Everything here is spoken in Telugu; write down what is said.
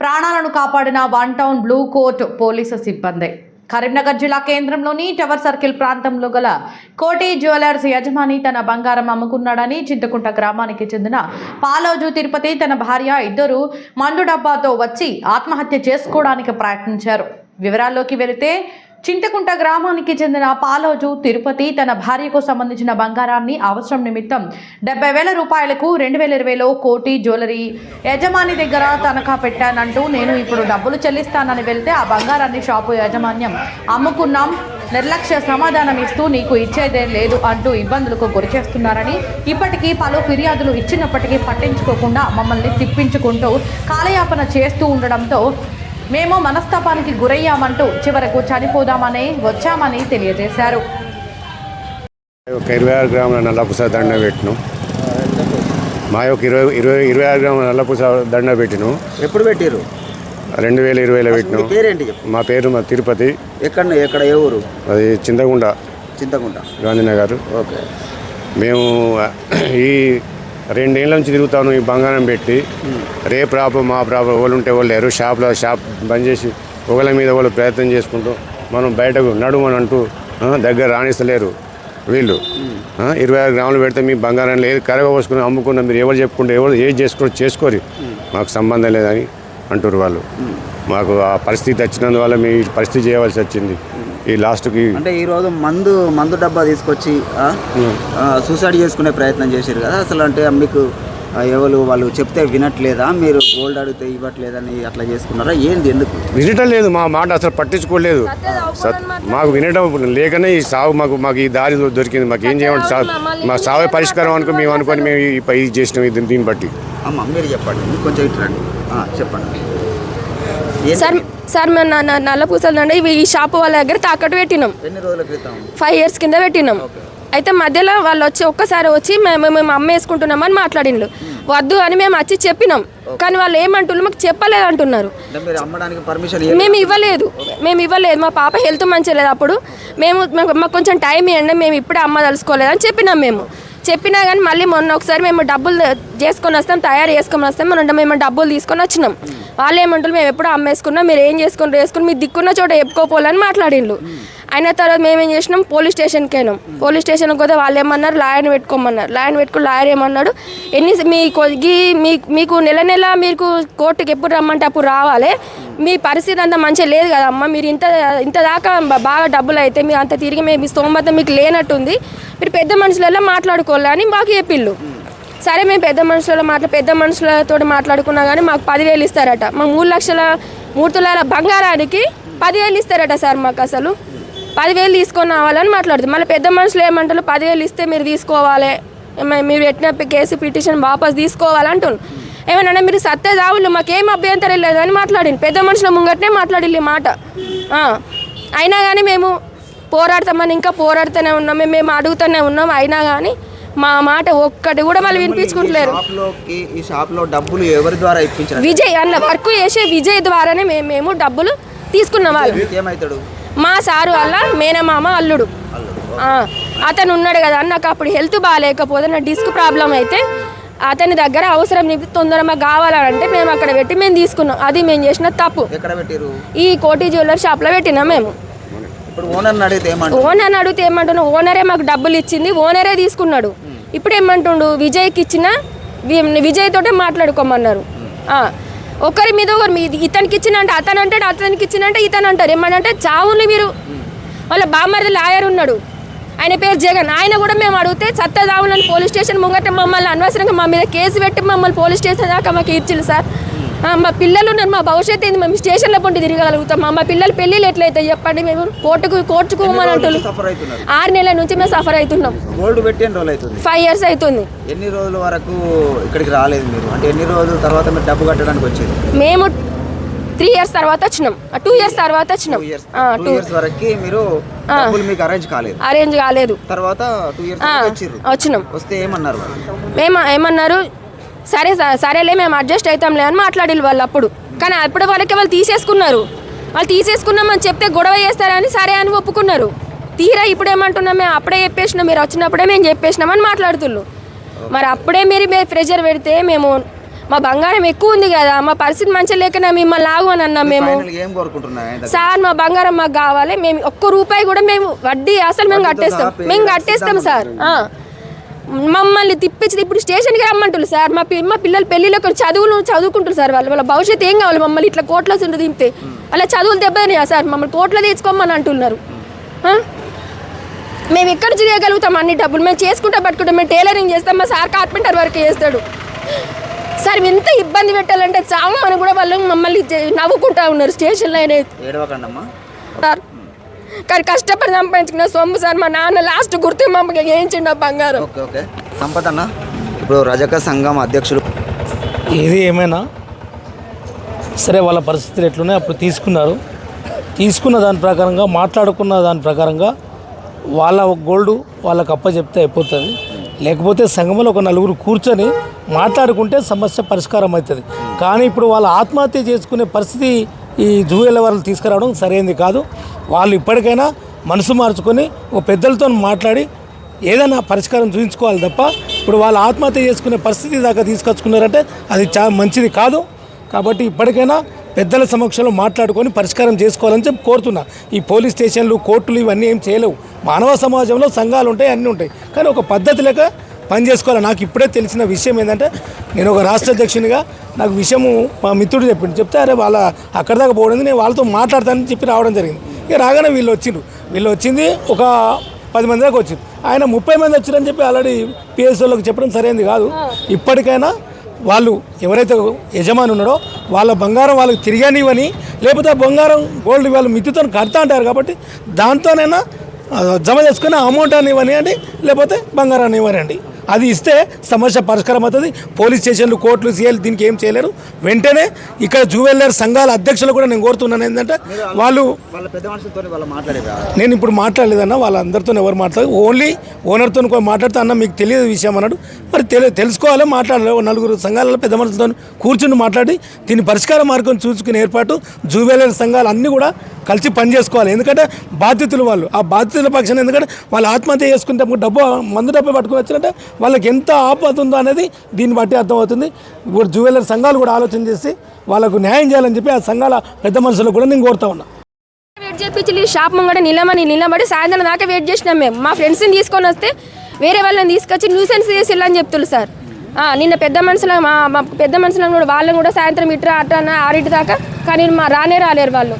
ప్రాణాలను కాపాడిన one town blue coat police సిబ్బంది. కరీంనగర్ జిల్లా కేంద్రంలోని టవర్ సర్కిల్ ప్రాంతంలో గల కోటి జ్యువెలర్స్ యజమాని తన బంగారం అమ్ముకున్నాడని చింతకుంట గ్రామానికి చెందిన పాలోజు తిరుపతి తన భార్య ఇద్దరు మందు డబ్బాతో వచ్చి ఆత్మహత్య చేసుకోవడానికి ప్రయత్నించారు. వివరాల్లోకి వెళితే చింతకుంట గ్రామానికి చెందిన పాలోజు తిరుపతి తన భార్యకు సంబంధించిన బంగారాన్ని అవసరం నిమిత్తం డెబ్బై వేల రూపాయలకు రెండు వేల ఇరవైలో కోటి జ్యువెలరీ యజమాని దగ్గర తనఖా పెట్టానంటూ నేను ఇప్పుడు డబ్బులు చెల్లిస్తానని వెళ్తే ఆ బంగారాన్ని షాపు యాజమాన్యం అమ్ముకున్నాం. నిర్లక్ష్య సమాధానం ఇస్తూ నీకు ఇచ్చేదే లేదు అంటూ ఇబ్బందులకు గురి చేస్తున్నారని ఇప్పటికీ పలు ఫిర్యాదులు ఇచ్చినప్పటికీ పట్టించుకోకుండా మమ్మల్ని తిప్పించుకుంటూ కాలయాపన చేస్తూ ఉండడంతో మేము మనస్తాపానికి గురయ్యామంటూ చివరకు చనిపోదామని వచ్చామని తెలియజేశారు. ఒక ఇరవై ఆరు గ్రాముల నల్లపుస దండ పెట్టిను. మా యొక్క ఇరవై ఇరవై ఇరవై ఆరు గ్రాముల నల్లపుస దండ పెట్టిను. ఎప్పుడు పెట్టారు రెండు వేల ఇరవైలో మీ పెట్టిను. పేరేంటి మా పేరు మా తిరుపతి. ఎక్కడ ఎక్కడ ఏ ఊరు? అది చింతగుండ. చింతకుంట గాంధీనగర్. ఓకే. మేము ఈ రెండేళ్ళ నుంచి తిరుగుతాను ఈ బంగారం పెట్టి. రే ప్రాబ్లం మా ప్రాబ్లం వాళ్ళు ఉంటే వాళ్ళు లేరు. షాప్లో షాప్ బంద్ చేసి ఒకళ్ళ మీద వాళ్ళు ప్రయత్నం చేసుకుంటూ మనం బయటకు నడుమని అంటూ దగ్గర రాణిస్తలేరు వీళ్ళు. ఇరవై ఆరు గ్రాములు పెడితే మీ బంగారం లేదు. కరగ పోసుకుని అమ్ముకున్న మీరు ఎవరు చెప్పుకుంటే ఎవరు ఏది చేసుకోరు చేసుకోరు. మాకు సంబంధం లేదని అంటారు వాళ్ళు. మాకు ఆ పరిస్థితి వచ్చినందువల్ల మీ పరిస్థితి చేయవలసి వచ్చింది. ఈ లాస్ట్కి అంటే ఈ రోజు మందు మందు డబ్బా తీసుకొచ్చి సూసైడ్ చేసుకునే ప్రయత్నం చేశారు కదా. అసలు అంటే మీకు ఎవరు వాళ్ళు చెప్తే వినట్లేదా? మీరు గోల్డ్ అడిగితే ఇవ్వట్లేదని అట్లా చేసుకున్నారా? ఏంది ఎందుకు? వినటం లేదు మా మాట అసలు పట్టించుకోలేదు. సత్- మాకు వినటం లేకనే ఈ సాగు మాకు మాకు ఈ దారి దొరికింది. మాకు ఏం చేయమంటే సాగు మా సాగే పరిష్కారం అనుకో మేము అనుకొని మేము ఈ పై ఇది చేసినాం ఇది దీన్ని బట్టి. అమ్మ మీరు చెప్పండి. కొంచెం ఇటు రండి. ఆ, చెప్పండి? సార్ సార్ మేము నల్ల పూసలు అండి ఇవి ఈ షాప్ వాళ్ళ దగ్గర తాకట్టు పెట్టినాం. ఫైవ్ ఇయర్స్ కింద పెట్టినాం. అయితే మధ్యలో వాళ్ళు వచ్చి ఒక్కసారి వచ్చి మేము మేము అమ్మేసుకుంటున్నామని మాట్లాడిండ్రు వద్దు అని మేము వచ్చి చెప్పినాం. కానీ వాళ్ళు ఏమంటున్నారు మాకు చెప్పలేదు అంటున్నారు. అంటే మేము ఇవ్వలేదు. మేము ఇవ్వలేదు. మా పాప హెల్త్ మంచిగా లేదు అప్పుడు. మేము మాకు మాకు కొంచెం టైం ఇవ్వండి. మేము ఇప్పుడే అమ్మ తలుసుకోలేదు అని చెప్పినాం మేము. చెప్పినా కానీ మళ్ళీ మొన్న ఒకసారి మేము డబ్బులు చేసుకొని వస్తాం తయారు చేసుకొని వస్తాం. మనం మేము డబ్బులు తీసుకొని వచ్చినాం. వాళ్ళు ఏమంటారు మేము ఎప్పుడు అమ్మేసుకున్నాం మీరు ఏం చేసుకుని వేసుకుని మీరు దిక్కున్న చోట చెప్పుకోపోవాలని మాట్లాడిండ్రు అయిన తర్వాత మేము ఏం చేసినాం? పోలీస్ స్టేషన్కి వెళ్ళాం పోలీస్ స్టేషన్కి పోతే వాళ్ళు ఏమన్నారు? లాయర్ని పెట్టుకోమన్నారు. లాయర్ని పెట్టుకుని లాయర్ ఏమన్నాడు? ఎన్ని మీ కొద్ది మీ మీకు నెల నెల మీకు కోర్టుకి ఎప్పుడు రమ్మంటే అప్పుడు రావాలి. మీ పరిస్థితి అంత మంచిగా లేదు కదమ్మా మీరు ఇంత ఇంత దాకా బాగా డబ్బులు అయితే మీరు అంత తిరిగి మీ స్తోమత మీకు లేనట్టుంది. మీరు పెద్ద మనుషులలో మాట్లాడుకోవాలి అని మాకు చెప్పిళ్ళు. సరే మేము పెద్ద మనుషుల మాట్లా పెద్ద మనుషులతో మాట్లాడుకున్నా కానీ మాకు పదివేలు ఇస్తారట. మా మూడు లక్షల మూడు తులాల బంగారానికి పదివేలు ఇస్తారట సార్ మాకు అసలు. పదివేలు తీసుకొని రావాలని మాట్లాడుతుంది. మళ్ళీ పెద్ద మనుషులు ఏమంటారు? పదివేలు ఇస్తే మీరు తీసుకోవాలి. మీరు పెట్టిన కేసు పిటిషన్ వాపస్ తీసుకోవాలంటున్నారు ఏమన్నా మీరు సత్తే దావులు మాకేం అభ్యంతరం లేదు అని మాట్లాడింది. పెద్ద మనుషుల ముంగట్నే మాట్లాడింది ఈ మాట. అయినా కానీ మేము పోరాడతామని ఇంకా పోరాడుతూనే ఉన్నాం. మేము- మేము అడుగుతూనే ఉన్నాం. అయినా కానీ మా మాట ఒక్కటి కూడా వాళ్ళు వినిపించుకుంటలేరు. ఈ డబ్బులు ఎవరి ద్వారా ఇప్పించారు? విజయ్ అన్న వర్క్ చేసే విజయ్ ద్వారానే మేము మేము డబ్బులు తీసుకున్నాం వాళ్ళు. ఏమవుతాడు మా సారు వల్ల మేనమామ అల్లుడు. అతను ఉన్నాడు కదా నాకు అప్పుడు హెల్త్ బాగాలేకపోతే నా డిస్క్ ప్రాబ్లం అయితే అతని దగ్గర అవసరం నిమిత్తం తొందరగా కావాలంటే మేము అక్కడ పెట్టి మేము తీసుకున్నాం. అది మేము చేసిన తప్పు. ఈ కోటి జ్యువెలర్ షాప్లో పెట్టినాం మేము. ఓనర్ అడిగితే ఏమంటారు? ఓనర్ అడిగితే ఏమంటున్నాడు ఓనరే మాకు డబ్బులు ఇచ్చింది ఓనరే తీసుకున్నాడు. ఇప్పుడు ఏమంటుండు విజయ్కి ఇచ్చిన విజయ్ తోటే మాట్లాడుకోమన్నారు. ఒకరి మీద ఒకరి మీద ఇతనికి ఇచ్చిన అంటే అతను అంటాడు అతనికి ఇచ్చిన అంటే ఇతను అంటారు ఏమనంటే చావుని మీరు వాళ్ళ బామ్మరిది లాయర్ ఉన్నాడు. ఆయన పేరు జగన్. ఆయన కూడా మేము అడిగితే సత్తదావులని పోలీస్ స్టేషన్ ముంగట మమ్మల్ని అనవసరంగా మా మీద కేసు పెట్టి మమ్మల్ని పోలీస్ స్టేషన్ దాకా మాకు ఇచ్చింది సార్. మా పిల్లలు ఉన్నారు మా భవిష్యత్తు ఏంది? మేము స్టేషన్లో పొండి తిరగలుగుతాం మా పిల్లల పెళ్ళిళ్ళు ఎట్లయితే చెప్పండి? మేము కోర్టుకు కోర్టుకోమని అంటున్నాం ఆరు నెలల నుంచి మేము సఫర్ అవుతున్నాం. గోల్డ్ పెట్టి ఎన్ని రోజులు అవుతుంది? ఫైవ్ ఇయర్స్ అవుతుంది. ఎన్ని రోజుల వరకు ఇక్కడికి రాలేదు మీరు? అంటే ఎన్ని రోజుల తర్వాత మీరు డబ్బు కట్టడానికి వచ్చేది మేము త్రీ ఇయర్స్ తర్వాత వచ్చినాం. టూ ఇయర్స్ తర్వాత వచ్చినాం. టూ ఇయర్స్ వరకు మీరు మీకు అరేంజ్ కాలేదు. అరేంజ్ కాలేదు. తర్వాత టూ ఇయర్స్ వచ్చినాం. వస్తే ఏమన్నారు మేము ఏమన్నారు? సరే సరేలే మేము అడ్జస్ట్ అవుతాంలే అని మాట్లాడిల్లు వాళ్ళు అప్పుడు. కానీ అప్పుడు వరకే వాళ్ళు తీసేసుకున్నారు. వాళ్ళు తీసేసుకున్నామని చెప్తే గొడవ చేస్తారని సరే అని ఒప్పుకున్నారు. తీరా ఇప్పుడు ఏమంటున్నాం మేము అప్పుడే చెప్పేసినాం మీరు వచ్చినప్పుడే మేము చెప్పేసినామని మాట్లాడుతున్నారు మరి అప్పుడే మీరు ప్రెషర్ పెడితే మేము మా బంగారం ఎక్కువ ఉంది కదా మా పరిస్థితి మంచిగా లేకనే మిమ్మల్ని ఆగు అని అన్నాం మేము. సార్ మా బంగారం మాకు కావాలి మేము ఒక్క రూపాయి కూడా మేము వడ్డీ అసలు మేము కట్టేస్తాం. మేము కట్టేస్తాం సార్. మమ్మల్ని తిప్పించి ఇప్పుడు స్టేషన్కి రమ్మంటారు సార్. మా మా పిల్లలు పెళ్ళిలో కొన్ని చదువులు చదువుకుంటారు సార్ వాళ్ళు. వాళ్ళ భవిష్యత్తు ఏం కావాలి? మమ్మల్ని ఇట్లా కోట్లో చుండు దింపితే అలా చదువులు దెబ్బతినాయా సార్? మమ్మల్ని కోట్లో తెచ్చుకోమని అంటున్నారు? మేము ఎక్కడి చేయగలుగుతాం అన్ని డబ్బులు? మేము చేసుకుంటా పట్టుకుంటాం మేము టైలరింగ్ చేస్తాం. మా సార్ కార్పెంటర్ వర్క్ చేస్తాడు. సార్ ఎంత ఇబ్బంది పెట్టాలంటే చావు అని కూడా వాళ్ళు మమ్మల్ని నవ్వుకుంటా ఉన్నారు. స్టేషన్లో అయినా సార్. కానీ కష్టపడి సంపాదించుకున్న సొమ్ము సార్ మా నాన్న లాస్ట్ గుర్తు మమ్మల్ని వేయించిండు ఆ బంగారం. Okay okay. సంపత్ అన్న ఇప్పుడు రజక సంఘం అధ్యక్షులు. ఏది ఏమైనా సరే వాళ్ళ పరిస్థితులు ఎట్లున్నాయి అప్పుడు తీసుకున్నారు. తీసుకున్న దాని ప్రకారంగా మాట్లాడుకున్న దాని ప్రకారంగా వాళ్ళ గోల్డ్ వాళ్ళకి అప్ప చెప్తే అయిపోతుంది. లేకపోతే సంఘంలో ఒక నలుగురు కూర్చొని మాట్లాడుకుంటే సమస్య పరిష్కారం అవుతుంది. కానీ ఇప్పుడు వాళ్ళ ఆత్మహత్య చేసుకునే పరిస్థితి ఈ జూయల వాళ్ళు తీసుకురావడం సరైనది కాదు. వాళ్ళు ఇప్పటికైనా మనసు మార్చుకొని ఒక పెద్దలతో మాట్లాడి ఏదైనా పరిష్కారం చూపించుకోవాలి తప్ప ఇప్పుడు వాళ్ళు ఆత్మహత్య చేసుకునే పరిస్థితి దాకా తీసుకొచ్చుకున్నారంటే అది చాలా మంచిది కాదు. కాబట్టి ఇప్పటికైనా పెద్దల సమక్షంలో మాట్లాడుకొని పరిష్కారం చేసుకోవాలని చెప్పి కోరుతున్నా. ఈ పోలీస్ స్టేషన్లు కోర్టులు ఇవన్నీ ఏం చేయలేవు. మానవ సమాజంలో సంఘాలు ఉంటాయి అన్నీ ఉంటాయి. కానీ ఒక పద్ధతి లేక పని చేసుకోవాలి. నాకు ఇప్పుడే తెలిసిన విషయం ఏంటంటే నేను ఒక రాష్ట్ర అధ్యక్షునిగా నాకు విషయము మా మిత్రుడు చెప్పిండు. చెప్తే అరే వాళ్ళ అక్కడ దాకా పోవడం నేను వాళ్ళతో మాట్లాడతానని చెప్పి రావడం జరిగింది. ఇక రాగానే వీళ్ళు వచ్చిండ్రు. వీళ్ళు వచ్చింది ఒక పది మంది దాకా వచ్చింది ఆయన ముప్పై మంది వచ్చారని చెప్పి ఆల్రెడీ పిఎస్ఓలకు చెప్పడం సరైనది కాదు. ఇప్పటికైనా వాళ్ళు ఎవరైతే యజమాని ఉన్నాడో వాళ్ళ బంగారం వాళ్ళకి తిరిగానివ్వని లేకపోతే ఆ బంగారం గోల్డ్ వాళ్ళు మిత్తితో కడతా అంటారు కాబట్టి దాంతోనైనా జమ చేసుకుని అమౌంట్ అని ఇవ్వనివ్వండి లేకపోతే బంగారాన్ని ఇవ్వనండి అది ఇస్తే సమస్య పరిష్కారం అవుతుంది. పోలీస్ స్టేషన్లు కోర్టులు సీఎల్ దీనికి ఏం చేయలేరు. వెంటనే ఇక్కడ జూవెల్లర్ సంఘాల అధ్యక్షులు కూడా నేను కోరుతున్నాను. ఏంటంటే వాళ్ళు నేను ఇప్పుడు మాట్లాడలేదన్న వాళ్ళందరితో ఎవరు మాట్లాడదు ఓన్లీ ఓనర్తో మాట్లాడితే అన్న మీకు తెలియదు విషయం అన్నాడు. మరి తెలి తెలుసుకోవాలి మాట్లాడాలి ఓ నలుగురు సంఘాలలో పెద్ద మనుషులతో కూర్చుని మాట్లాడి దీని పరిష్కార మార్గం చూసుకునే ఏర్పాటు జూవేలర్ సంఘాలు అన్నీ కూడా కలిసి పని చేసుకోవాలి. ఎందుకంటే బాధ్యతలు వాళ్ళు. ఆ బాధ్యతల పక్షాన ఎందుకంటే వాళ్ళు ఆత్మహత్య చేసుకుంటే డబ్బు మందు డబ్బు పట్టుకుని వచ్చినట్టే వాళ్ళకి ఎంత ఆపద ఉందో అనేది దీన్ని బట్టి అర్థమవుతుంది. ఇప్పుడు జ్యువెలర్ సంఘాలు కూడా ఆలోచన చేసి వాళ్ళకు న్యాయం చేయాలని చెప్పి ఆ సంఘాల పెద్ద మనుషులకు కూడా నేను కోరుతా ఉన్నా. వెయిట్ చేపించి షాప్ ముంగడ నిలమని నిలబడి సాయంత్రం దాకా వెయిట్ చేసినాం మేము. మా ఫ్రెండ్స్ని తీసుకొని వస్తే వేరే వాళ్ళని తీసుకొచ్చి న్యూసెన్స్ చేసి వెళ్ళని చెప్తున్నారు సార్ నిన్న పెద్ద మనుషుల మా పెద్ద మనుషులను కూడా వాళ్ళని కూడా సాయంత్రం ఇట్రా అట్రా అన్న ఆరింటి దాకా కానీ మా రానే రాలేరు వాళ్ళు.